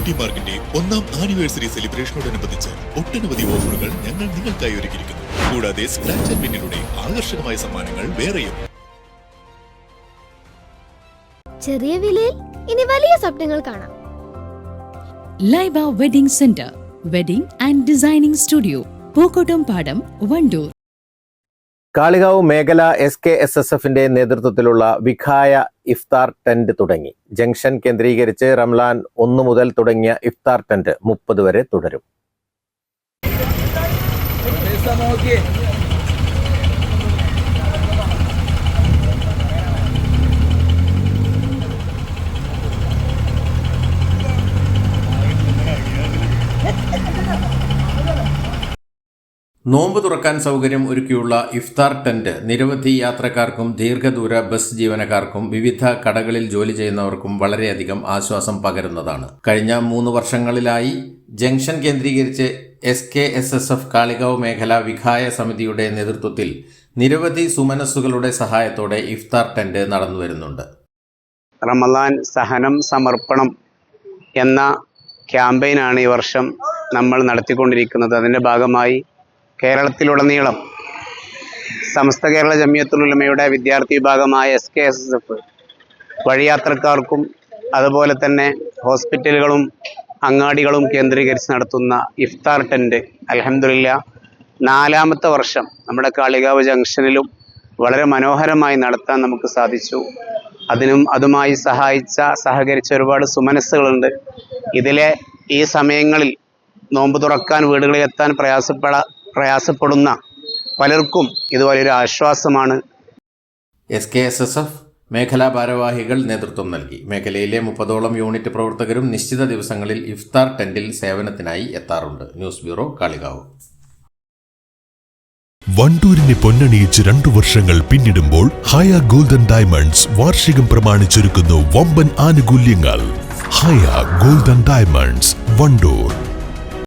Beauty മാർക്കിന്റെ ഒന്നാം anniversary സെലിബ്രേഷനോടനുബന്ധിച്ച് ഒട്ടനവധി ഓഫറുകൾ ഞങ്ങൾ നിങ്ങൾക്കായി ഒരുക്കിയിരിക്കുന്നു. കൂടാതെ സ്ക്രാച്ച് ആൻഡ് വിന്നിലൂടെ ആകർഷകമായ സമ്മാനങ്ങൾ വേറെയും. ചെറിയ വിലയിൽ ഇനി വലിയ സ്വപ്നങ്ങൾ കാണാം. Laiba wedding centre wedding and designing studio Pookkottumpadam Wandoor Kalikavu മേഖല എസ് കെ എസ് എസ് എഫിന്റെ നേതൃത്വത്തിലുള്ള വിഖായ ഇഫ്താർ ടെന്റ് തുടങ്ങി. ജംഗ്ഷൻ കേന്ദ്രീകരിച്ച് റംലാൻ ഒന്നു മുതൽ തുടങ്ങിയ ഇഫ്താർ ടെന്റ് മുപ്പത് വരെ തുടരും. നോമ്പ് തുറക്കാൻ സൗകര്യം ഒരുക്കിയുള്ള ഇഫ്താർ ടെന്റ് നിരവധി യാത്രക്കാർക്കും ദീർഘദൂര ബസ് ജീവനക്കാർക്കും വിവിധ കടകളിൽ ജോലി ചെയ്യുന്നവർക്കും വളരെയധികം ആശ്വാസം പകരുന്നതാണ്. കഴിഞ്ഞ മൂന്ന് വർഷങ്ങളിലായി ജംഗ്ഷൻ കേന്ദ്രീകരിച്ച് S K S S F Kalikavu മേഖല വിഖായ സമിതിയുടെ നേതൃത്വത്തിൽ നിരവധി സുമനസ്സുകളുടെ സഹായത്തോടെ ഇഫ്താർ ടെന്റ് നടന്നുവരുന്നുണ്ട്. റമദാൻ സഹനം സമർപ്പണം എന്ന ക്യാമ്പയിനാണ് ഈ വർഷം നമ്മൾ നടത്തിക്കൊണ്ടിരിക്കുന്നത്. അതിന്റെ ഭാഗമായി കേരളത്തിലുടനീളം സമസ്ത കേരള ജമിയത്തുലുലമയുടെ വിദ്യാർത്ഥി വിഭാഗമായ S K S S F വഴിയാത്രക്കാർക്കും അതുപോലെ തന്നെ ഹോസ്പിറ്റലുകളും അങ്ങാടികളും കേന്ദ്രീകരിച്ച് നടത്തുന്ന ഇഫ്താർ ടെന്റ് അലഹമില്ല നാലാമത്തെ വർഷം നമ്മുടെ കാളികാവ് ജംഗ്ഷനിലും വളരെ മനോഹരമായി നടത്താൻ നമുക്ക് സാധിച്ചു. അതിനും അതുമായി സഹായിച്ച സഹകരിച്ച ഒരുപാട് സുമനസ്സുകളുണ്ട്. ഇതിലെ ഈ സമയങ്ങളിൽ നോമ്പ് തുറക്കാൻ വീടുകളിൽ എത്താൻ പ്രയാസപ്പെട പ്രയാസപ്പെടുന്ന പലർക്കും ഇത് വലിയൊരു ആശ്വാസമാണ്. S K S S F മേഖലാ ഭാരവാഹികൾ നേതൃത്വം നൽകി. മേഖലയിലെ മുപ്പതോളം യൂണിറ്റ് പ്രവർത്തകരും നിശ്ചിത ദിവസങ്ങളിൽ ഇഫ്താർ ടെന്റിൽ സേവനത്തിനായി എത്താറുണ്ട്. News bureau Kalikavu. വണ്ടൂരിനെ പൊന്നണിയിച്ച് രണ്ടു വർഷങ്ങൾ പിന്നിടുമ്പോൾ ഹയ ഗോൾഡൻ ഡയമണ്ട്സ് വാർഷികം പ്രമാണിച്ചൊരുക്കുന്നു വമ്പൻ ആനുകൂല്യങ്ങൾ. Haya golden diamonds Wandoor.